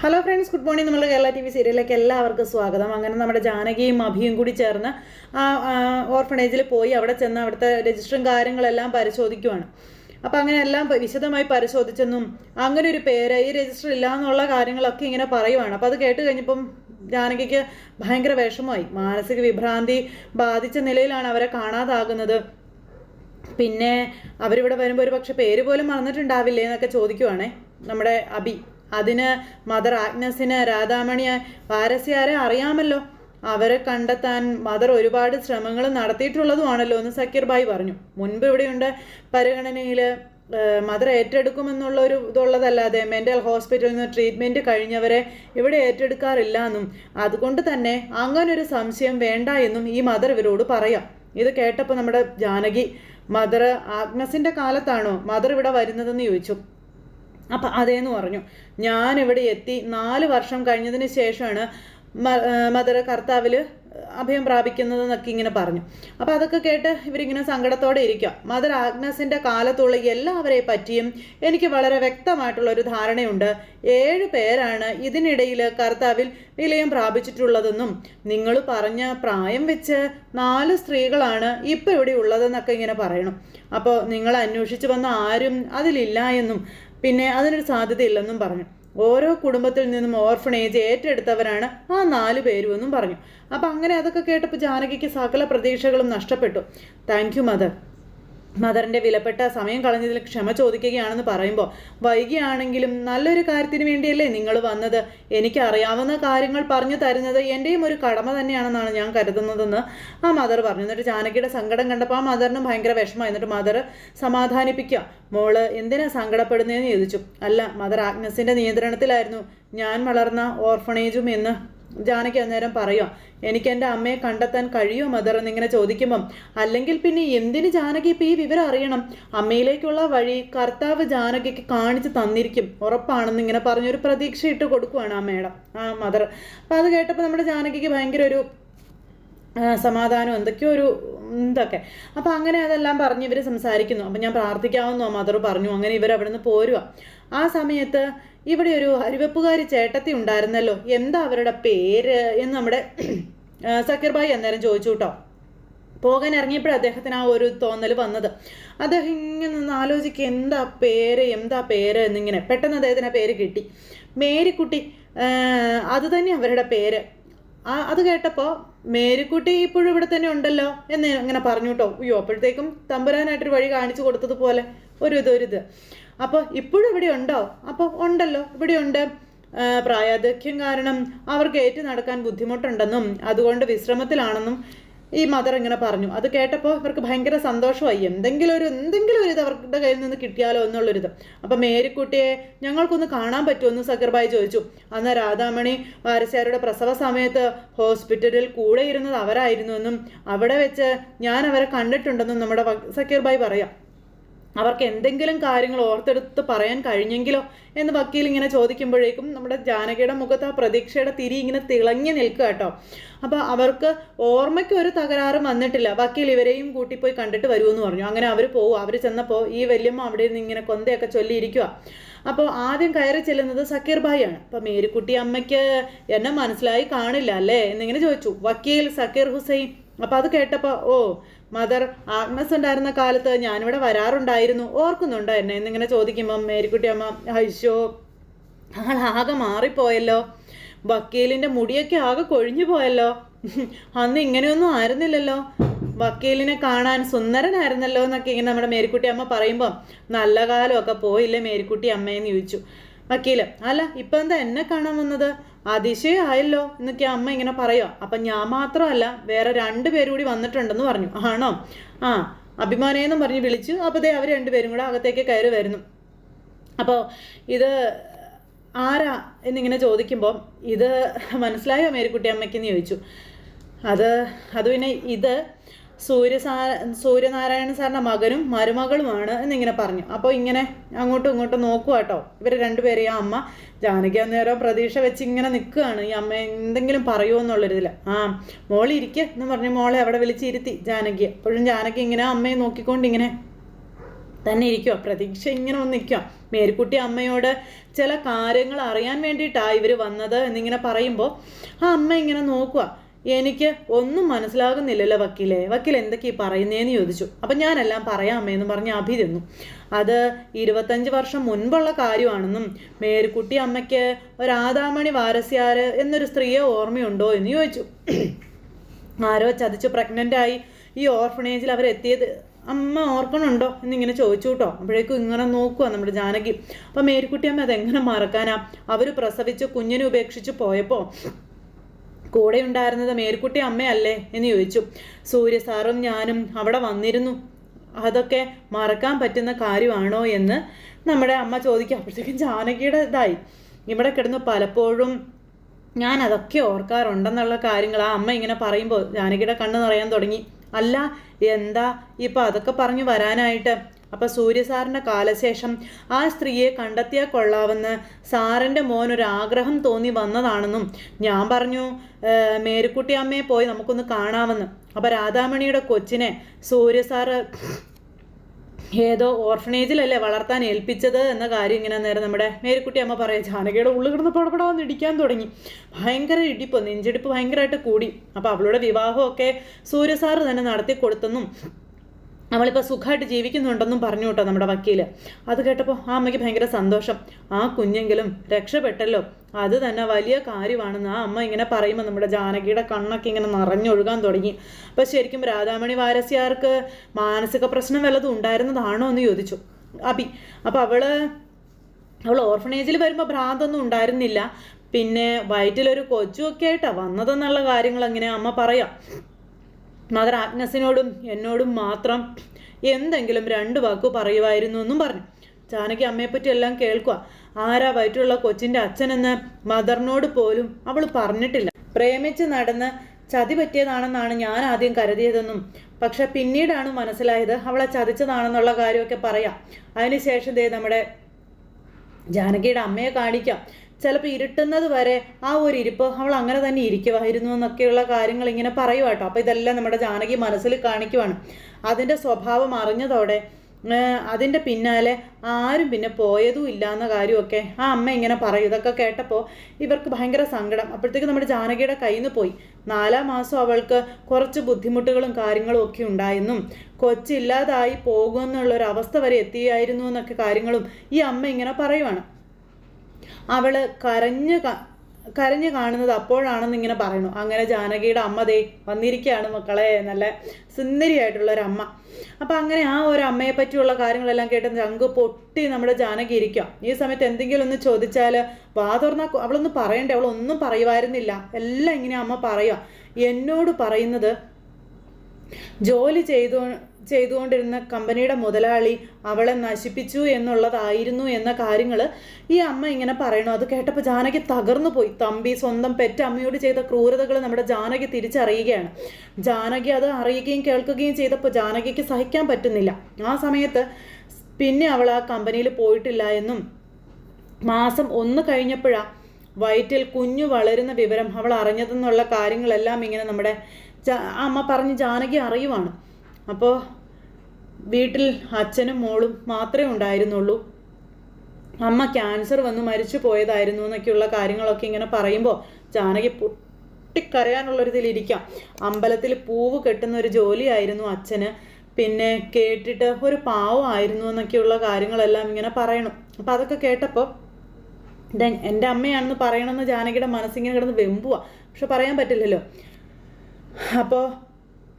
Hello friends good morning നമ്മുടെ Kerala T V സീരിയലിലേക്ക് എല്ലാവർക്കും സ്വാഗതം. അങ്ങനെ നമ്മുടെ ജാനകിയും അഭിയും കൂടി ചേർന്ന് ആ ഓർഫണേജിൽ പോയി അവിടെ ചെന്ന് അവിടുത്തെ രജിസ്റ്ററും കാര്യങ്ങളെല്ലാം പരിശോധിക്കുവാണ്. അപ്പോൾ അങ്ങനെ എല്ലാം വിശദമായി പരിശോധിച്ചെന്നും അങ്ങനെ ഒരു പേര് ഈ രജിസ്റ്റർ ഇല്ല എന്നുള്ള കാര്യങ്ങളൊക്കെ ഇങ്ങനെ പറയുവാണ്. അപ്പോൾ അത് കേട്ട് കഴിഞ്ഞപ്പം ജാനകിക്ക് ഭയങ്കര വിഷമമായി. മാനസിക വിഭ്രാന്തി ബാധിച്ച നിലയിലാണ് അവരെ കാണാതാകുന്നത്. പിന്നെ അവരിവിടെ വരുമ്പോൾ ഒരു പക്ഷേ പേര് പോലും മറന്നിട്ടുണ്ടാവില്ലേ എന്നൊക്കെ ചോദിക്കുവാണേ നമ്മുടെ അബി. അതിന് മദർ ആഗ്നസിന് രാധാമണിയെ വാരസ്യാരെ അറിയാമല്ലോ. അവരെ കണ്ടെത്താൻ മദർ ഒരുപാട് ശ്രമങ്ങൾ നടത്തിയിട്ടുള്ളതുമാണല്ലോ എന്ന് സക്കീർ ബായി പറഞ്ഞു. മുൻപ് ഇവിടെയുണ്ട് പരിഗണനയിൽ മദർ ഏറ്റെടുക്കുമെന്നുള്ള ഒരു ഇതുള്ളതല്ലാതെ മെന്റൽ ഹോസ്പിറ്റലിൽ നിന്ന് ട്രീറ്റ്മെന്റ് കഴിഞ്ഞവരെ ഇവിടെ ഏറ്റെടുക്കാറില്ല എന്നും അതുകൊണ്ട് തന്നെ അങ്ങനൊരു സംശയം വേണ്ട എന്നും ഈ മദർ ഇവരോട് പറയാം. ഇത് കേട്ടപ്പോൾ നമ്മുടെ ജാനകി മദർ ആഗ്നസിന്റെ കാലത്താണോ മദർ ഇവിടെ വരുന്നതെന്ന് ചോദിച്ചു. അപ്പം അതേന്ന് പറഞ്ഞു. ഞാൻ ഇവിടെ എത്തി. നാല് വർഷം കഴിഞ്ഞതിന് ശേഷമാണ് മദർ കർത്താവിൽ അഭയം പ്രാപിക്കുന്നതെന്നൊക്കെ ഇങ്ങനെ പറഞ്ഞു. അപ്പം അതൊക്കെ കേട്ട് ഇവരിങ്ങനെ സങ്കടത്തോടെ ഇരിക്കുക മദർ ആഗ്നസിന്റെ കാലത്തുള്ള എല്ലാവരെ പറ്റിയും എനിക്ക് വളരെ വ്യക്തമായിട്ടുള്ള ഒരു ധാരണയുണ്ട്. ഏഴ് പേരാണ് ഇതിനിടയിൽ കർത്താവിൽ വിലയം പ്രാപിച്ചിട്ടുള്ളതെന്നും നിങ്ങൾ പറഞ്ഞ പ്രായം വെച്ച് നാല് സ്ത്രീകളാണ് ഇപ്പോൾ ഇവിടെ ഉള്ളതെന്നൊക്കെ ഇങ്ങനെ പറയണം. അപ്പോൾ നിങ്ങൾ അന്വേഷിച്ച് വന്ന ആരും അതിലില്ല എന്നും പിന്നെ അതിനൊരു സാധ്യതയില്ലെന്നും പറഞ്ഞു. ഓരോ കുടുംബത്തിൽ നിന്നും ഓർഫണേജ് ഏറ്റെടുത്തവരാണ് ആ നാല് പേരും എന്നും പറഞ്ഞു. അപ്പം അങ്ങനെ അതൊക്കെ കേട്ടപ്പോൾ ജാനകിക്ക് സകല പ്രതീക്ഷകളും നഷ്ടപ്പെട്ടു. താങ്ക് യു മദർ മദറിന്റെ വിലപ്പെട്ട സമയം കളഞ്ഞതിൽ ക്ഷമ ചോദിക്കുകയാണെന്ന് പറയുമ്പോൾ വൈകിയാണെങ്കിലും നല്ലൊരു കാര്യത്തിന് വേണ്ടിയല്ലേ നിങ്ങൾ വന്നത്? എനിക്ക് അറിയാവുന്ന കാര്യങ്ങൾ പറഞ്ഞു തരുന്നത് എന്റെയും ഒരു കടമ തന്നെയാണെന്നാണ് ഞാൻ കരുതുന്നതെന്ന് ആ മദർ പറഞ്ഞു. എന്നിട്ട് ജാനകിയുടെ സങ്കടം കണ്ടപ്പോൾ ആ മദറിനും ഭയങ്കര വിഷമമായി. എന്നിട്ട് മദർ സമാധാനിപ്പിക്കുക. മോൾ എന്തിനാ സങ്കടപ്പെടുന്നതെന്ന് ചോദിച്ചു. അല്ല മദർ ആഗ്നസിന്റെ നിയന്ത്രണത്തിലായിരുന്നു. ഞാൻ വളർന്ന ഓർഫണേജും എന്ന്. ജാനകി അന്നേരം പറയാം എനിക്ക് എന്റെ അമ്മയെ കണ്ടെത്താൻ കഴിയുമോ മദർ എന്നിങ്ങനെ ചോദിക്കുമ്പം അല്ലെങ്കിൽ പിന്നെ എന്തിന് ജാനകി ഇപ്പം ഈ വിവരം അറിയണം? അമ്മയിലേക്കുള്ള വഴി കർത്താവ് ജാനകിക്ക് കാണിച്ചു തന്നിരിക്കും. ഉറപ്പാണെന്ന് ഇങ്ങനെ പറഞ്ഞൊരു പ്രതീക്ഷ ഇട്ട് കൊടുക്കുവാണ് ആ മേഡം ആ മദർ അപ്പം അത് കേട്ടപ്പോൾ നമ്മുടെ ജാനകിക്ക് ഭയങ്കര ഒരു സമാധാനം എന്തൊക്കെയോ ഒരു ഇതൊക്കെ. അപ്പം അങ്ങനെ അതെല്ലാം പറഞ്ഞ് ഇവർ സംസാരിക്കുന്നു. അപ്പം ഞാൻ പ്രാർത്ഥിക്കാമെന്നോ മദർ പറഞ്ഞു. അങ്ങനെ ഇവർ അവിടെ നിന്ന് പോരുക ആ സമയത്ത് ഇവിടെ ഒരു അരിവെപ്പുകാരി ചേട്ടത്തി ഉണ്ടായിരുന്നല്ലോ. എന്താ അവരുടെ പേര് എന്ന് നമ്മുടെ സക്കീർബായി അന്നേരം ചോദിച്ചു കേട്ടോ. പോകാൻ ഇറങ്ങിയപ്പോഴും അദ്ദേഹത്തിന് ആ ഒരു തോന്നൽ വന്നത്. അദ്ദേഹം ഇങ്ങനെ ആലോചിക്കുക എന്താ പേര് എന്താ പേര് എന്നിങ്ങനെ. പെട്ടെന്ന് അദ്ദേഹത്തിന് ആ പേര് കിട്ടി. മേരിക്കുട്ടി അത് തന്നെ അവരുടെ പേര്. അത് കേട്ടപ്പോൾ മേരിക്കുട്ടി ഇപ്പോഴും ഇവിടെ തന്നെ ഉണ്ടല്ലോ എന്ന് ഇങ്ങനെ പറഞ്ഞു കേട്ടോ. അയ്യോ അപ്പോഴത്തേക്കും തമ്പുരാനായിട്ടൊരു വഴി കാണിച്ചു കൊടുത്തതുപോലെ. ഒരു ഇത് ഒരു ഇത്. അപ്പോൾ ഇപ്പോഴും ഇവിടെ ഉണ്ടോ? അപ്പോൾ ഉണ്ടല്ലോ ഇവിടെ ഉണ്ട്. പ്രായാധിക്യം കാരണം അവർക്ക് ഏറ്റു നടക്കാൻ ബുദ്ധിമുട്ടുണ്ടെന്നും അതുകൊണ്ട് വിശ്രമത്തിലാണെന്നും ഈ മദർ ഇങ്ങനെ പറഞ്ഞു. അത് കേട്ടപ്പോൾ ഇവർക്ക് ഭയങ്കര സന്തോഷമായി. എന്തെങ്കിലും ഒരു എന്തെങ്കിലും ഒരു ഇത് അവരുടെ കയ്യിൽ നിന്ന് കിട്ടിയാലോ എന്നുള്ളൊരിത്. അപ്പം മേരിക്കുട്ടിയെ ഞങ്ങൾക്കൊന്ന് കാണാൻ പറ്റുമെന്ന് സക്കർബായി ചോദിച്ചു. അന്ന് രാധാമണി വാരസ്യാരുടെ പ്രസവ സമയത്ത് ഹോസ്പിറ്റലിൽ കൂടെ ഇരുന്നത് അവരായിരുന്നുവെന്നും അവിടെ വെച്ച് ഞാൻ അവരെ കണ്ടിട്ടുണ്ടെന്നും നമ്മുടെ സക്കീർബായി പറയാം. അവർക്ക് എന്തെങ്കിലും കാര്യങ്ങൾ ഓർത്തെടുത്ത് പറയാൻ കഴിഞ്ഞെങ്കിലോ എന്ന് വക്കീൽ ഇങ്ങനെ ചോദിക്കുമ്പോഴേക്കും നമ്മുടെ ജാനകിയുടെ മുഖത്ത് ആ പ്രതീക്ഷയുടെ തിരി ഇങ്ങനെ തിളങ്ങി നിൽക്കുക കേട്ടോ. അപ്പോൾ അവർക്ക് ഓർമ്മയ്ക്ക് ഒരു തകരാറും വന്നിട്ടില്ല. വക്കീൽ ഇവരെയും കൂട്ടിപ്പോയി കണ്ടിട്ട് വരുമെന്ന് പറഞ്ഞു. അങ്ങനെ അവർ പോകും അവർ ചെന്നപ്പോൾ ഈ വല്യമ്മ അവിടെ നിന്ന് ഇങ്ങനെ കൊന്തയൊക്കെ ചൊല്ലിയിരിക്കുക അപ്പോൾ ആദ്യം കയറി ചെല്ലുന്നത് സക്കീർ ഭായിയാണ്. അപ്പോൾ മേരിക്കുട്ടി അമ്മയ്ക്ക് എന്നെ മനസ്സിലായി കാണില്ല അല്ലേ എന്നിങ്ങനെ ചോദിച്ചു. വക്കീൽ സക്കീർ ഹുസൈൻ. അപ്പോൾ അത് കേട്ടപ്പോൾ ഓ മദർ ആഗ്നസ് ഉണ്ടായിരുന്ന കാലത്ത് ഞാനിവിടെ വരാറുണ്ടായിരുന്നു. ഓർക്കുന്നുണ്ടോ എന്നെ? എന്നിങ്ങനെ ചോദിക്കുമ്പം മേരിക്കുട്ടി അമ്മ അയ്യോ ആളാകെ മാറിപ്പോയല്ലോ. വക്കീലിന്റെ മുടിയൊക്കെ ആകെ കൊഴിഞ്ഞു പോയല്ലോ. അന്ന് ഇങ്ങനെയൊന്നും ആയിരുന്നില്ലല്ലോ. വക്കീലിനെ കാണാൻ സുന്ദരനായിരുന്നല്ലോ എന്നൊക്കെ ഇങ്ങനെ നമ്മുടെ മേരിക്കുട്ടി അമ്മ പറയുമ്പം നല്ല കാലമൊക്കെ പോയില്ലേ മേരിക്കുട്ടി അമ്മയെന്ന് ചോദിച്ചു. വക്കീൽ അല്ല ഇപ്പം എന്താ എന്നെ കാണാൻ വന്നത്? അതിശയമായല്ലോ എന്നൊക്കെ അമ്മ ഇങ്ങനെ പറയുക അപ്പം ഞാൻ മാത്രമല്ല വേറെ രണ്ട് പേരും കൂടി വന്നിട്ടുണ്ടെന്ന് പറഞ്ഞു. ആണോ? ആ അഭിമാനേന്നും പറഞ്ഞ് വിളിച്ചു. അപ്പോൾ ദേ അവർ രണ്ടുപേരും കൂടെ അകത്തേക്ക് കയറി വരുന്നു. അപ്പോൾ ഇത് ആരാ എന്നിങ്ങനെ ചോദിക്കുമ്പോൾ ഇത് മനസ്സിലായോ മേരിക്കുട്ടി അമ്മയ്ക്കെന്ന് ചോദിച്ചു. അത് അത് പിന്നെ ഇത് സൂര്യസാ സൂര്യനാരായണ സാറിന്റെ മകനും മരുമകളുമാണ് എന്നിങ്ങനെ പറഞ്ഞു. അപ്പോൾ ഇങ്ങനെ അങ്ങോട്ടും ഇങ്ങോട്ടും നോക്കുക കേട്ടോ. ഇവർ രണ്ടുപേരെയും ആ അമ്മ ജാനകി അന്നേരം പ്രതീക്ഷ വെച്ച് ഇങ്ങനെ നിൽക്കുകയാണ്. ഈ അമ്മ എന്തെങ്കിലും പറയുമോ എന്നുള്ളൊരിതിൽ ആ മോളി ഇരിക്കുക എന്ന് പറഞ്ഞ് മോളെ അവിടെ വിളിച്ചിരുത്തി ജാനകിയെ അപ്പോഴും ജാനകി ഇങ്ങനെ അമ്മയെ നോക്കിക്കൊണ്ട് ഇങ്ങനെ തന്നെ ഇരിക്കുക പ്രതീക്ഷ ഇങ്ങനെ ഒന്ന് നിൽക്കുക മേരിക്കുട്ടി അമ്മയോട് ചില കാര്യങ്ങൾ അറിയാൻ വേണ്ടിയിട്ടാണ് ഇവർ വന്നത് എന്നിങ്ങനെ പറയുമ്പോൾ ആ അമ്മ ഇങ്ങനെ നോക്കുക എനിക്ക് ഒന്നും മനസ്സിലാകുന്നില്ലല്ലോ വക്കീലെ. വക്കീൽ എന്തൊക്കെ എന്തൊക്കെയാ പറയുന്നതെന്ന് ചോദിച്ചു. അപ്പം ഞാനെല്ലാം പറയാം അമ്മയെന്ന് പറഞ്ഞ് അഭി തന്നു അത് ഇരുപത്തഞ്ച് വർഷം മുൻപുള്ള കാര്യമാണെന്നും മേരിക്കുട്ടി അമ്മയ്ക്ക് ഒരാദാമണി വാരസ്യാർ എന്നൊരു സ്ത്രീയെ ഓർമ്മയുണ്ടോ എന്ന് ചോദിച്ചു. ആരോ ചതിച്ച് പ്രഗ്നന്റായി ഈ ഓർഫണേജിൽ അവരെത്തിയത് അമ്മ ഓർക്കണുണ്ടോ എന്നിങ്ങനെ ചോദിച്ചു കേട്ടോ. അപ്പോഴേക്കും ഇങ്ങനെ നോക്കുക നമ്മുടെ ജാനകി. അപ്പം മേരിക്കുട്ടി അമ്മ അതെങ്ങനെ മറക്കാനാ? അവർ പ്രസവിച്ച് കുഞ്ഞിനെ ഉപേക്ഷിച്ച് പോയപ്പോൾ കൂടെ ഉണ്ടായിരുന്നത് മേരിക്കുട്ടി അമ്മയല്ലേ? എന്ന് ചോദിച്ചു. സൂര്യ സാറും ഞാനും അവിടെ വന്നിരുന്നു. അതൊക്കെ മറക്കാൻ പറ്റുന്ന കാര്യമാണോ എന്ന് നമ്മുടെ അമ്മ ചോദിക്കും അപ്പോഴത്തേക്കും ജാനകിയുടെ ഇതായി. ഇവിടെ കിടന്ന് പലപ്പോഴും ഞാൻ അതൊക്കെ ഓർക്കാറുണ്ടെന്നുള്ള കാര്യങ്ങൾ ആ അമ്മ ഇങ്ങനെ പറയുമ്പോൾ ജാനകിയുടെ കണ്ണ് നിറയാൻ തുടങ്ങി. അല്ല എന്താ ഇപ്പം അതൊക്കെ പറഞ്ഞു വരാനായിട്ട്? അപ്പം സൂര്യസാറിന്റെ കാലശേഷം ആ സ്ത്രീയെ കണ്ടെത്തിയാൽ കൊള്ളാവെന്ന് സാറിന്റെ മോൻ ഒരു ആഗ്രഹം തോന്നി വന്നതാണെന്നും ഞാൻ പറഞ്ഞു മേരിക്കുട്ടി അമ്മയെ പോയി നമുക്കൊന്ന് കാണാമെന്ന്. അപ്പം രാധാമണിയുടെ കൊച്ചിനെ സൂര്യസാറ് ഏതോ ഓർഫനേജിലല്ലേ വളർത്താൻ ഏൽപ്പിച്ചത് എന്ന കാര്യം ഇങ്ങനെ നേരം നമ്മുടെ മേരിക്കുട്ടി അമ്മ പറയാം ജാനകിയുടെ ഉള്ളിൽ കിടന്ന് പടപടാന്ന് ഇടിക്കാൻ തുടങ്ങി. ഭയങ്കര ഇടിപ്പ് നെഞ്ചിടിപ്പ് ഭയങ്കരമായിട്ട് കൂടി. അപ്പോൾ അവളുടെ വിവാഹമൊക്കെ സൂര്യസാറ് തന്നെ നടത്തി കൊടുത്തെന്നും അവളിപ്പോൾ സുഖമായിട്ട് ജീവിക്കുന്നുണ്ടെന്നും പറഞ്ഞു കേട്ടോ നമ്മുടെ വക്കീൽ അത് കേട്ടപ്പോൾ ആ അമ്മയ്ക്ക് ഭയങ്കര സന്തോഷം. ആ കുഞ്ഞെങ്കിലും രക്ഷപ്പെട്ടല്ലോ. അത് തന്നെ വലിയ കാര്യമാണെന്ന് ആ അമ്മ ഇങ്ങനെ പറയുമ്പോൾ നമ്മുടെ ജാനകിയുടെ കണ്ണൊക്കെ ഇങ്ങനെ നിറഞ്ഞൊഴുകാൻ തുടങ്ങി. അപ്പോൾ ശരിക്കും രാധാമണി വാരസ്യാർക്ക് മാനസിക പ്രശ്നം വല്ലതും ഉണ്ടായിരുന്നതാണോ എന്ന് ചോദിച്ചു. അബി അപ്പോൾ അവൾ അവൾ ഓർഫണേജിൽ വരുമ്പോൾ ഭ്രാന്തൊന്നും ഉണ്ടായിരുന്നില്ല. പിന്നെ വയറ്റിലൊരു കൊച്ചുമൊക്കെ ആയിട്ടാണ് വന്നതെന്നുള്ള കാര്യങ്ങൾ അങ്ങനെ അമ്മ പറയാം. മദർ ആഗ്നസിനോടും എന്നോടും മാത്രം എന്തെങ്കിലും രണ്ട് വാക്ക് പറയുമായിരുന്നു എന്നും പറഞ്ഞു. ജാനകി അമ്മയെപ്പറ്റി എല്ലാം കേൾക്കുക. ആരാ വയറ്റുള്ള കൊച്ചിന്റെ അച്ഛനെന്ന് മദറിനോട് പോലും അവൾ പറഞ്ഞിട്ടില്ല. പ്രേമിച്ച് നടന്ന് ചതി പറ്റിയതാണെന്നാണ് ഞാൻ ആദ്യം കരുതിയതെന്നും പക്ഷെ പിന്നീടാണ് മനസ്സിലായത് അവളെ ചതിച്ചതാണെന്നുള്ള കാര്യമൊക്കെ പറയാം. അതിനുശേഷം ദേ നമ്മുടെ ജാനകിയുടെ അമ്മയെ കാണിക്കാം. ചിലപ്പോൾ ഇരുട്ടുന്നത് വരെ ആ ഒരു ഇരിപ്പ് അവൾ അങ്ങനെ തന്നെ ഇരിക്കുമായിരുന്നു എന്നൊക്കെയുള്ള കാര്യങ്ങൾ ഇങ്ങനെ പറയുക കേട്ടോ. അപ്പോൾ ഇതെല്ലാം നമ്മുടെ ജാനകി മനസ്സിൽ കാണിക്കുവാണ്. അതിന്റെ സ്വഭാവം അറിഞ്ഞതോടെ അതിന്റെ പിന്നാലെ ആരും പിന്നെ പോയതും ഇല്ല എന്ന കാര്യമൊക്കെ ആ അമ്മ ഇങ്ങനെ പറയും. ഇതൊക്കെ കേട്ടപ്പോൾ ഇവർക്ക് ഭയങ്കര സങ്കടം. അപ്പോഴത്തേക്ക് നമ്മുടെ ജാനകിയുടെ കയ്യിൽ നിന്ന് പോയി. നാലാം മാസം അവൾക്ക് കുറച്ച് ബുദ്ധിമുട്ടുകളും കാര്യങ്ങളും ഒക്കെ ഉണ്ടായെന്നും കൊച്ചില്ലാതായി പോകുമെന്നുള്ളൊരവസ്ഥ വരെ എത്തിയായിരുന്നു എന്നൊക്കെ കാര്യങ്ങളും ഈ അമ്മ ഇങ്ങനെ പറയുവാണ്. അവൾ കരഞ്ഞ് കരഞ്ഞു കാണുന്നത് അപ്പോഴാണെന്ന് ഇങ്ങനെ പറയണു അങ്ങനെ ജാനകിയുടെ അമ്മ ദേ വന്നിരിക്കുകയാണ് മക്കളെ നല്ല സുന്ദരിയായിട്ടുള്ള ഒരു അമ്മ. അപ്പം അങ്ങനെ ആ ഒരു അമ്മയെ പറ്റിയുള്ള കാര്യങ്ങളെല്ലാം കേട്ട് ചങ്ക് പൊട്ടി നമ്മുടെ ജാനകി ഇരിക്കാം ഈ സമയത്ത് എന്തെങ്കിലും ഒന്ന് ചോദിച്ചാൽ വാ അവളൊന്നും പറയണ്ടേ അവളൊന്നും പറയുമായിരുന്നില്ല എല്ലാം ഇങ്ങനെ അമ്മ പറയുക. എന്നോട് പറയുന്നത് ജോലി ചെയ്തു ചെയ്തുകൊണ്ടിരുന്ന കമ്പനിയുടെ മുതലാളി അവളെ നശിപ്പിച്ചു എന്നുള്ളതായിരുന്നു എന്ന കാര്യങ്ങൾ ഈ അമ്മ ഇങ്ങനെ പറയണു അത് കേട്ടപ്പോൾ ജാനകി തകർന്നു പോയി. തമ്പി സ്വന്തം പെറ്റ അമ്മയോട് ചെയ്ത ക്രൂരതകൾ നമ്മുടെ ജാനകി തിരിച്ചറിയുകയാണ്. ജാനകി അത് അറിയുകയും കേൾക്കുകയും ചെയ്തപ്പോൾ ജാനകിക്ക് സഹിക്കാൻ പറ്റുന്നില്ല. ആ സമയത്ത് പിന്നെ അവൾ ആ കമ്പനിയിൽ പോയിട്ടില്ല എന്നും മാസം ഒന്ന് കഴിഞ്ഞപ്പോഴാണ് വയറ്റിൽ കുഞ്ഞു വളരുന്ന വിവരം അവൾ അറിഞ്ഞതെന്നുള്ള കാര്യങ്ങളെല്ലാം ഇങ്ങനെ നമ്മുടെ അമ്മ പറഞ്ഞ് ജാനകി അറിയുവാണ്. അപ്പോൾ വീട്ടിൽ അച്ഛനും മോളും മാത്രമേ ഉണ്ടായിരുന്നുള്ളൂ. അമ്മ ക്യാൻസർ വന്ന് മരിച്ചു പോയതായിരുന്നു എന്നൊക്കെയുള്ള കാര്യങ്ങളൊക്കെ ഇങ്ങനെ പറയുമ്പോൾ ജാനകി പൊട്ടിക്കരയാനുള്ളൊരിതിലിരിക്കാം അമ്പലത്തിൽ പൂവ് കെട്ടുന്ന ഒരു ജോലിയായിരുന്നു അച്ഛന്. പിന്നെ കേട്ടിട്ട് ഒരു പാവമായിരുന്നു എന്നൊക്കെയുള്ള കാര്യങ്ങളെല്ലാം ഇങ്ങനെ പറയണം. അപ്പം അതൊക്കെ കേട്ടപ്പോൾ എന്റെ അമ്മയാണെന്ന് പറയണമെന്ന് ജാനകിയുടെ മനസ്സിങ്ങനെ കിടന്ന് വെമ്പുവാ. പക്ഷെ പറയാൻ പറ്റില്ലല്ലോ. അപ്പോൾ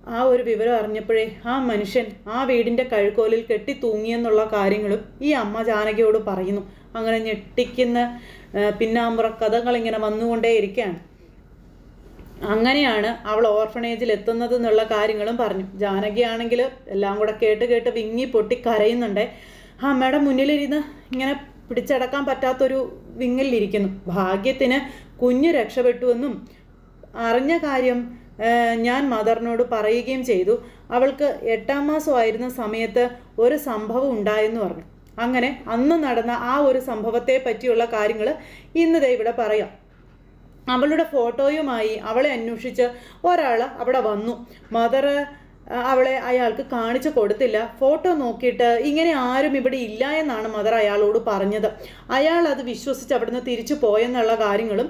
ആ ഒരു വിവരം അറിഞ്ഞപ്പോഴേ ആ മനുഷ്യൻ ആ വീടിന്റെ കഴുക്കോലിൽ കെട്ടി തൂങ്ങിയെന്നുള്ള കാര്യങ്ങളും ഈ അമ്മ ജാനകിയോട് പറയുന്നു. അങ്ങനെ ഞെട്ടിക്കുന്ന പിന്നാമ്പുറ കഥകൾ ഇങ്ങനെ വന്നുകൊണ്ടേയിരിക്കുകയാണ് അങ്ങനെയാണ് അവൾ ഓർഫണേജിൽ എത്തുന്നത് എന്നുള്ള കാര്യങ്ങളും പറഞ്ഞു. ജാനകിയാണെങ്കിൽ എല്ലാം കൂടെ കേട്ട് കേട്ട് വിങ്ങി പൊട്ടി കരയുന്നുണ്ടേ. ആ അമ്മയുടെ മുന്നിലിരുന്ന് ഇങ്ങനെ പിടിച്ചടക്കാൻ പറ്റാത്തൊരു വിങ്ങലിരിക്കുന്നു. ഭാഗ്യത്തിന് കുഞ്ഞ് രക്ഷപ്പെട്ടുവെന്നും അറിഞ്ഞ കാര്യം ഞാൻ മദറിനോട് പറയുകയും ചെയ്തു. അവൾക്ക് എട്ടാം മാസമായിരുന്ന സമയത്ത് ഒരു സംഭവം ഉണ്ടായെന്ന് പറഞ്ഞു. അങ്ങനെ അന്ന് നടന്ന ആ ഒരു സംഭവത്തെ പറ്റിയുള്ള കാര്യങ്ങൾ ഇന്ന് ഇവിടെ പറയാം. അവളുടെ ഫോട്ടോയുമായി അവളെ അന്വേഷിച്ച് ഒരാൾ അവിടെ വന്നു. മദർ അവളെ അയാൾക്ക് കാണിച്ചു കൊടുത്തില്ല. ഫോട്ടോ നോക്കിയിട്ട് ഇങ്ങനെ ആരും ഇവിടെ ഇല്ല എന്നാണ് മദർ അയാളോട് പറഞ്ഞത്. അയാൾ അത് വിശ്വസിച്ച് അവിടുന്ന് തിരിച്ചു പോയെന്നുള്ള കാര്യങ്ങളും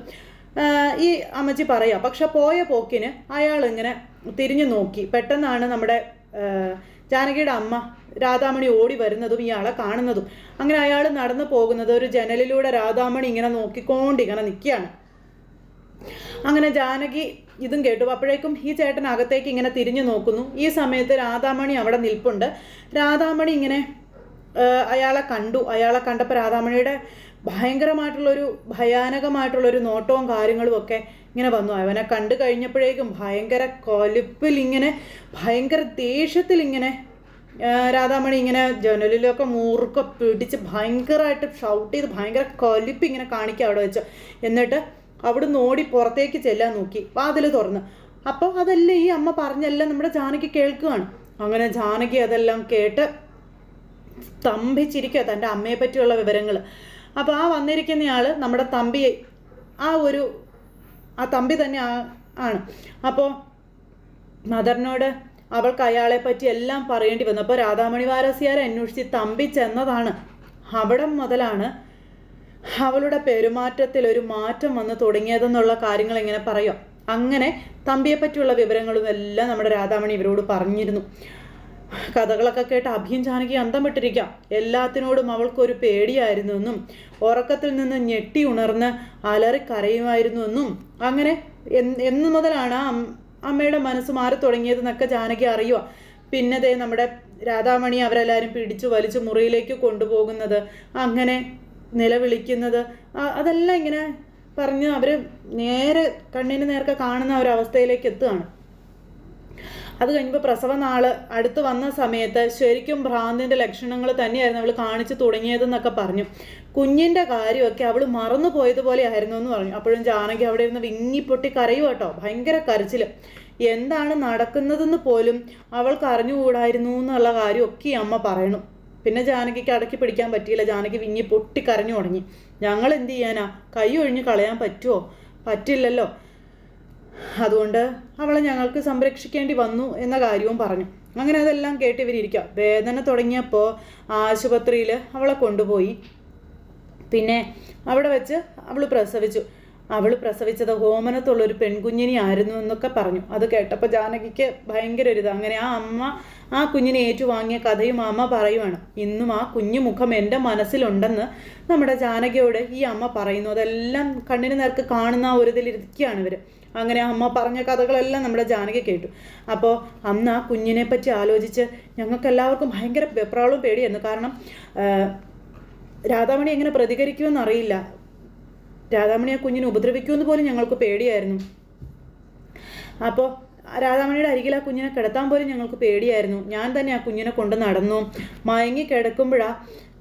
ഈ അമ്മച്ചി പറയാം. പക്ഷെ പോയ പോക്കിന് അയാൾ ഇങ്ങനെ തിരിഞ്ഞു നോക്കി. പെട്ടെന്നാണ് നമ്മുടെ ജാനകിയുടെ അമ്മ രാധാമണി ഓടി വരുന്നതും ഇയാളെ കാണുന്നതും. അങ്ങനെ അയാൾ നടന്നു പോകുന്നത് ഒരു ജനലിലൂടെ രാധാമണി ഇങ്ങനെ നോക്കിക്കൊണ്ട് ഇങ്ങനെ നിൽക്കുകയാണ്. അങ്ങനെ ജാനകി ഇതും കേട്ടു. അപ്പോഴേക്കും ഈ ചേട്ടൻ അകത്തേക്ക് ഇങ്ങനെ തിരിഞ്ഞു നോക്കുന്നു. ഈ സമയത്ത് രാധാമണി അവിടെ നിൽപ്പുണ്ട്. രാധാമണി ഇങ്ങനെ അയാളെ കണ്ടു. അയാളെ കണ്ടപ്പോൾ രാധാമണിയുടെ ഭയങ്കരമായിട്ടുള്ളൊരു ഭയാനകമായിട്ടുള്ളൊരു നോട്ടവും കാര്യങ്ങളും ഒക്കെ ഇങ്ങനെ വന്നു. അവനെ കണ്ടു കഴിഞ്ഞപ്പോഴേക്കും ഭയങ്കര കൊലിപ്പിൽ ഇങ്ങനെ ഭയങ്കര ദേഷ്യത്തിൽ ഇങ്ങനെ രാധാമണി ഇങ്ങനെ ജനലിലൊക്കെ മൂർക്കെ പിടിച്ച് ഭയങ്കരമായിട്ട് ഷൗട്ട് ചെയ്ത് ഭയങ്കര കൊലിപ്പ് ഇങ്ങനെ കാണിക്കുക അവിടെ വെച്ച്. എന്നിട്ട് അവിടുന്ന് ഓടി പുറത്തേക്ക് ചെല്ലാൻ നോക്കി. വാതിൽ തുറന്ന്. അപ്പോൾ അതെല്ലാം ഈ അമ്മ പറഞ്ഞെല്ലാം നമ്മുടെ ജാനകി കേൾക്കുകയാണ്. അങ്ങനെ ജാനകി അതെല്ലാം കേട്ട് സ്തംഭിച്ചിരിക്കുക തന്റെ അമ്മയെ പറ്റിയുള്ള വിവരങ്ങൾ. അപ്പോൾ ആ വന്നിരിക്കുന്നയാൾ നമ്മുടെ തമ്പി ആ ഒരു ആ തമ്പി തന്നെ ആണ്. അപ്പോൾ മദറിനോട് അവൾക്ക് അയാളെ പറ്റി എല്ലാം പറയേണ്ടി വന്നു. അപ്പോൾ രാധാമണി വാരസിയാരെ അന്വേഷിച്ച് തമ്പി ചെന്നതാണ്. അവിടെ മുതലാണ് അവളുടെ പെരുമാറ്റത്തിൽ ഒരു മാറ്റം വന്ന് തുടങ്ങിയതെന്നുള്ള കാര്യങ്ങൾ ഇങ്ങനെ പറയാം അങ്ങനെ തമ്പിയെ പറ്റിയുള്ള വിവരങ്ങളും എല്ലാം നമ്മുടെ രാധാമണി ഇവരോട് പറഞ്ഞിരുന്നു. കഥകളൊക്കെ കേട്ട് അഭിയും ജാനകി അന്തം വിട്ടിരിക്കാം എല്ലാത്തിനോടും അവൾക്കൊരു പേടിയായിരുന്നു എന്നും ഉറക്കത്തിൽ നിന്ന് ഞെട്ടി ഉണർന്ന് അലറി കരയുമായിരുന്നു എന്നും അങ്ങനെ എന്ന് മുതലാണ് അമ്മയുടെ മനസ്സ് മാറി തുടങ്ങിയതെന്നൊക്കെ ജാനകി അറിയുക പിന്നെ ദേ നമ്മുടെ രാധാമണി അവരെല്ലാവരും പിടിച്ചു വലിച്ചു മുറിയിലേക്ക് കൊണ്ടുപോകുന്നത് അങ്ങനെ നിലവിളിക്കുന്നത് അതെല്ലാം ഇങ്ങനെ പറഞ്ഞ് അവർ നേരെ കണ്ണിന് നേർക്ക് കാണുന്ന ഒരവസ്ഥയിലേക്ക് എത്തുകയാണ് അത് കഴിഞ്ഞപ്പോൾ പ്രസവനാൾ അടുത്ത് വന്ന സമയത്ത് ശരിക്കും ഭ്രാന്തിന്റെ ലക്ഷണങ്ങൾ തന്നെയായിരുന്നു അവൾ കാണിച്ചു തുടങ്ങിയതെന്നൊക്കെ പറഞ്ഞു. കുഞ്ഞിന്റെ കാര്യമൊക്കെ അവൾ മറന്നു പോയതുപോലെ ആയിരുന്നു എന്ന് പറഞ്ഞു. അപ്പോഴും ജാനകി അവിടെ ഇരുന്ന് വിങ്ങിപ്പൊട്ടി കരയും കേട്ടോ ഭയങ്കര കരച്ചിൽ എന്താണ് നടക്കുന്നതെന്ന് പോലും അവൾക്ക് അറിഞ്ഞുകൂടായിരുന്നു എന്നുള്ള കാര്യമൊക്കെ അമ്മ പറയണു. പിന്നെ ജാനകിക്ക് അടക്കി പിടിക്കാൻ പറ്റിയില്ല. ജാനകി വിങ്ങി പൊട്ടി കരഞ്ഞു തുടങ്ങി. ഞങ്ങൾ എന്ത് ചെയ്യാനാ? കൈ ഒഴിഞ്ഞ് കളയാൻ പറ്റുമോ പറ്റില്ലല്ലോ. അതുകൊണ്ട് അവളെ ഞങ്ങൾക്ക് സംരക്ഷിക്കേണ്ടി വന്നു എന്ന കാര്യവും പറഞ്ഞു. അങ്ങനെ അതെല്ലാം കേട്ട് ഇവരിയ്ക്കുക വേദന തുടങ്ങിയപ്പോൾ ആശുപത്രിയിൽ അവളെ കൊണ്ടുപോയി. പിന്നെ അവിടെ വെച്ച് അവൾ പ്രസവിച്ചു. അവൾ പ്രസവിച്ചത് ഹോമനത്തുള്ളൊരു പെൺകുഞ്ഞിനി ആയിരുന്നു എന്നൊക്കെ പറഞ്ഞു. അത് കേട്ടപ്പോൾ ജാനകിക്ക് ഭയങ്കര ഒരു ഇത്. അങ്ങനെ ആ അമ്മ ആ കുഞ്ഞിനെ ഏറ്റുവാങ്ങിയ കഥയും അമ്മ പറയുവാണ്. ഇന്നും ആ കുഞ്ഞു മുഖം എന്റെ മനസ്സിലുണ്ടെന്ന് നമ്മുടെ ജാനകിയോട് ഈ അമ്മ പറയുന്നു. അതെല്ലാം കണ്ണിന് നേർക്ക് കാണുന്ന ആ ഒരു ഇതിലിരിക്കുകയാണ് ഇവർ അങ്ങനെ അമ്മ പറഞ്ഞ കഥകളെല്ലാം നമ്മുടെ ജാനകി കേട്ടു. അപ്പോൾ അന്ന് ആ കുഞ്ഞിനെ പറ്റി ആലോചിച്ച് ഞങ്ങൾക്ക് എല്ലാവർക്കും ഭയങ്കര വെപ്രാളും പേടിയായിരുന്നു. കാരണം രാധാമണി എങ്ങനെ പ്രതികരിക്കുമെന്ന് അറിയില്ല. രാധാമണി ആ കുഞ്ഞിനെ ഉപദ്രവിക്കുമെന്ന് പോലും ഞങ്ങൾക്ക് പേടിയായിരുന്നു. അപ്പോൾ രാധാമണിയുടെ അരികിൽ ആ കുഞ്ഞിനെ കിടത്താൻ പോലും ഞങ്ങൾക്ക് പേടിയായിരുന്നു. ഞാൻ തന്നെ ആ കുഞ്ഞിനെ കൊണ്ട് നടന്നു. മയങ്ങി കിടക്കുമ്പോഴാ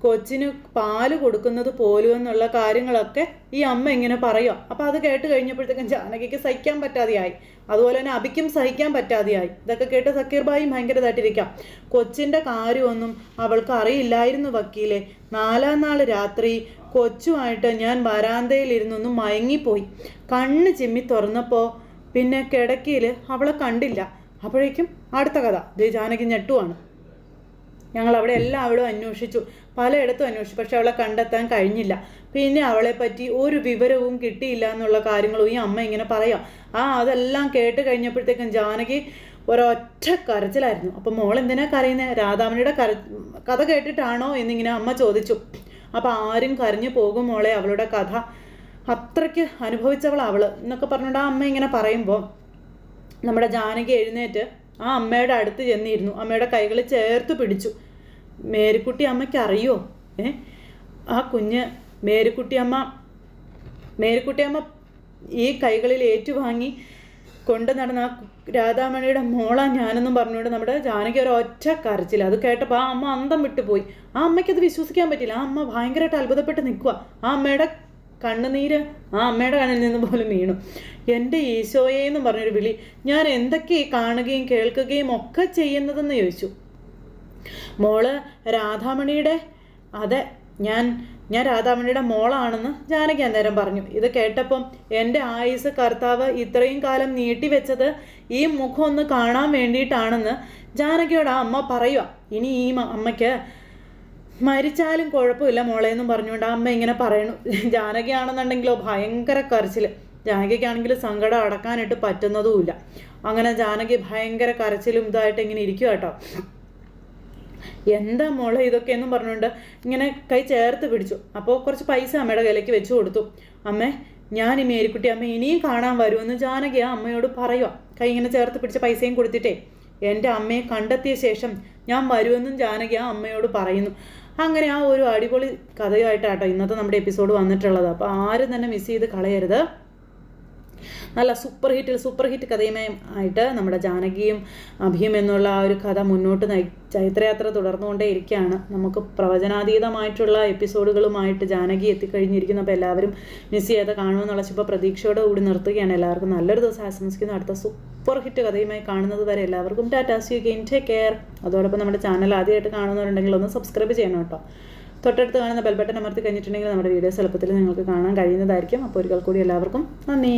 കൊച്ചിന് പാൽ കൊടുക്കുന്നത് പോലും എന്നുള്ള കാര്യങ്ങളൊക്കെ ഈ അമ്മ ഇങ്ങനെ പറയുക അപ്പോൾ അത് കേട്ട് കഴിഞ്ഞപ്പോഴത്തേക്കും ജാനകിക്ക് സഹിക്കാൻ പറ്റാതെയായി. അതുപോലെ തന്നെ അബിക്കും സഹിക്കാൻ പറ്റാതെയായി. ഇതൊക്കെ കേട്ട് സക്കീർ ബായും ഭയങ്കര ഇതായിട്ടിരിക്കാം. കൊച്ചിന്റെ കാര്യമൊന്നും അവൾക്ക് അറിയില്ലായിരുന്നു വക്കീലെ. നാലാം നാൾ രാത്രി കൊച്ചുമായിട്ട് ഞാൻ വരാന്തയിലിരുന്നൊന്ന് മയങ്ങിപ്പോയി. കണ്ണ് ചിമ്മി തുറന്നപ്പോൾ പിന്നെ കിടക്കയിൽ അവളെ കണ്ടില്ല. അപ്പോഴേക്കും അടുത്ത കഥ. ജാനകി ഞെട്ടുവാണ്. ഞങ്ങൾ അവിടെ എല്ലാവരും അന്വേഷിച്ചു. പലയിടത്തും അന്വേഷിച്ചു. പക്ഷെ അവളെ കണ്ടെത്താൻ കഴിഞ്ഞില്ല. പിന്നെ അവളെ പറ്റി ഒരു വിവരവും കിട്ടിയില്ല എന്നുള്ള കാര്യങ്ങളും ഈ അമ്മ ഇങ്ങനെ പറയാം. ആ അതെല്ലാം കേട്ട് കഴിഞ്ഞപ്പോഴത്തേക്കും ജാനകി ഒരൊറ്റ കരച്ചിലായിരുന്നു. അപ്പം മോൾ എന്തിനാ കരയുന്നത് രാധാമണിയുടെ കര കഥ കേട്ടിട്ടാണോ എന്നിങ്ങനെ അമ്മ ചോദിച്ചു. അപ്പം ആരും കരഞ്ഞു പോകും മോളെ അവളുടെ കഥ. അത്രയ്ക്ക് അനുഭവിച്ചവള അവൾ എന്നൊക്കെ പറഞ്ഞിട്ട് ആ അമ്മ ഇങ്ങനെ പറയുമ്പോൾ നമ്മുടെ ജാനകി എഴുന്നേറ്റ് ആ അമ്മയുടെ അടുത്ത് ചെന്നിരുന്നു. അമ്മയുടെ കൈകൾ ചേർത്ത് പിടിച്ചു. മേരിക്കുട്ടി അമ്മയ്ക്ക് അറിയോ? ഏ? ആ കുഞ്ഞ് മേരിക്കുട്ടി അമ്മ മേരിക്കുട്ടി അമ്മ ഈ കൈകളിൽ ഏറ്റുവാങ്ങി കൊണ്ട് നടന്ന ആ രാധാമണിയുടെ മോളാ ഞാനെന്നും പറഞ്ഞുകൊണ്ട് നമ്മുടെ ജാനകി ഒരു ഒറ്റ കരച്ചില്ല അത് കേട്ടപ്പോൾ ആ അമ്മ അന്തം വിട്ടുപോയി. ആ അമ്മയ്ക്ക് അത് വിശ്വസിക്കാൻ പറ്റില്ല ആ അമ്മ ഭയങ്കരമായിട്ട് അത്ഭുതപ്പെട്ട് നിൽക്കുക ആ അമ്മയുടെ കണ്ണുനീര് ആ അമ്മയുടെ കണ്ണിൽ നിന്ന് പോലും വീണു. എന്റെ ഈശോയെ എന്ന് പറഞ്ഞൊരു വിളി. ഞാൻ എന്തൊക്കെ കാണുകയും കേൾക്കുകയും ഒക്കെ ചെയ്യുന്നതെന്ന് ചോദിച്ചു. മോൾ രാധാമണിയുടെ അതെ ഞാൻ ഞാൻ രാധാമണിയുടെ മോളാണെന്ന് ജാനകി അന്നേരം പറഞ്ഞു. ഇത് കേട്ടപ്പം എന്റെ ആയുസ് കർത്താവ് ഇത്രയും കാലം നീട്ടിവെച്ചത് ഈ മുഖം ഒന്ന് കാണാൻ വേണ്ടിയിട്ടാണെന്ന് ജാനകിയോട് ആ അമ്മ പറയുക ഇനി ഈ അമ്മയ്ക്ക് മരിച്ചാലും കുഴപ്പമില്ല മോളെ എന്നും പറഞ്ഞുകൊണ്ട് അമ്മ ഇങ്ങനെ പറയണു ജാനകിയാണെന്നുണ്ടെങ്കിലോ ഭയങ്കര കരച്ചിൽ ജാനകിക്കാണെങ്കിൽ സങ്കടം അടക്കാനായിട്ട് പറ്റുന്നതുമില്ല. അങ്ങനെ ജാനകി ഭയങ്കര കരച്ചിലും ഇതായിട്ട് ഇങ്ങനെ ഇരിക്കുക കേട്ടോ. എന്താ മോളെ ഇതൊക്കെ എന്നും പറഞ്ഞുകൊണ്ട് ഇങ്ങനെ കൈ ചേർത്ത് പിടിച്ചു. അപ്പോൾ കുറച്ച് പൈസ അമ്മയുടെ കയ്യിലേക്ക് വെച്ചു കൊടുത്തു. അമ്മേ ഞാൻ ഈ മേരിക്കുട്ടി അമ്മ ഇനിയും കാണാൻ വരുമെന്ന് ജാനകി ആ അമ്മയോട് പറയുക കൈ ഇങ്ങനെ ചേർത്ത് പിടിച്ച പൈസയും കൊടുത്തിട്ടേ. എന്റെ അമ്മയെ കണ്ടെത്തിയ ശേഷം ഞാൻ വരുമെന്നും ജാനകി ആ അമ്മയോട് പറയുന്നു. അങ്ങനെ ആ ഒരു അടിപൊളി കഥയായിട്ടാട്ടോ ഇന്നത്തെ നമ്മുടെ എപ്പിസോഡ് വന്നിട്ടുള്ളത്. അപ്പോൾ ആരും തന്നെ മിസ് ചെയ്ത് കളയരുത്. നല്ല സൂപ്പർ ഹിറ്റിൽ സൂപ്പർ ഹിറ്റ് കഥയുമായി ആയിട്ട് നമ്മുടെ ജാനകിയും അഭിയും എന്നുള്ള ആ ഒരു കഥ മുന്നോട്ട് നയി ചൈത്രയാത്ര തുടർന്നുകൊണ്ടേ ഇരിക്കുകയാണ് നമുക്ക് പ്രവചനാതീതമായിട്ടുള്ള എപ്പിസോഡുകളുമായിട്ട് ജാനകി എത്തിക്കഴിഞ്ഞിരിക്കുന്നു അപ്പോൾ എല്ലാവരും മിസ് ചെയ്യാതെ കാണുമെന്നുള്ള ശുഭ പ്രതീക്ഷയോടെ കൂടി നിർത്തുകയാണ്. എല്ലാവർക്കും നല്ലൊരു ദിവസം ആശംസിക്കുന്നു. അടുത്ത സൂപ്പർ ഹിറ്റ് കഥയുമായി കാണുന്നത് വരെ എല്ലാവർക്കും tata see again take care അതോടൊപ്പം നമ്മുടെ ചാനൽ ആദ്യമായിട്ട് കാണുന്നവരുണ്ടെങ്കിൽ ഒന്ന് സബ്സ്ക്രൈബ് ചെയ്യണം കേട്ടോ. തൊട്ടടുത്ത് കാണുന്ന ബെൽബട്ടൺ അമർത്തി കഴിഞ്ഞിട്ടുണ്ടെങ്കിൽ നമ്മുടെ വീഡിയോസ് എളുപ്പത്തിൽ നിങ്ങൾക്ക് കാണാൻ കഴിയുന്നതായിരിക്കും. അപ്പോൾ ഒരിക്കൽ കൂടി എല്ലാവർക്കും നന്ദി.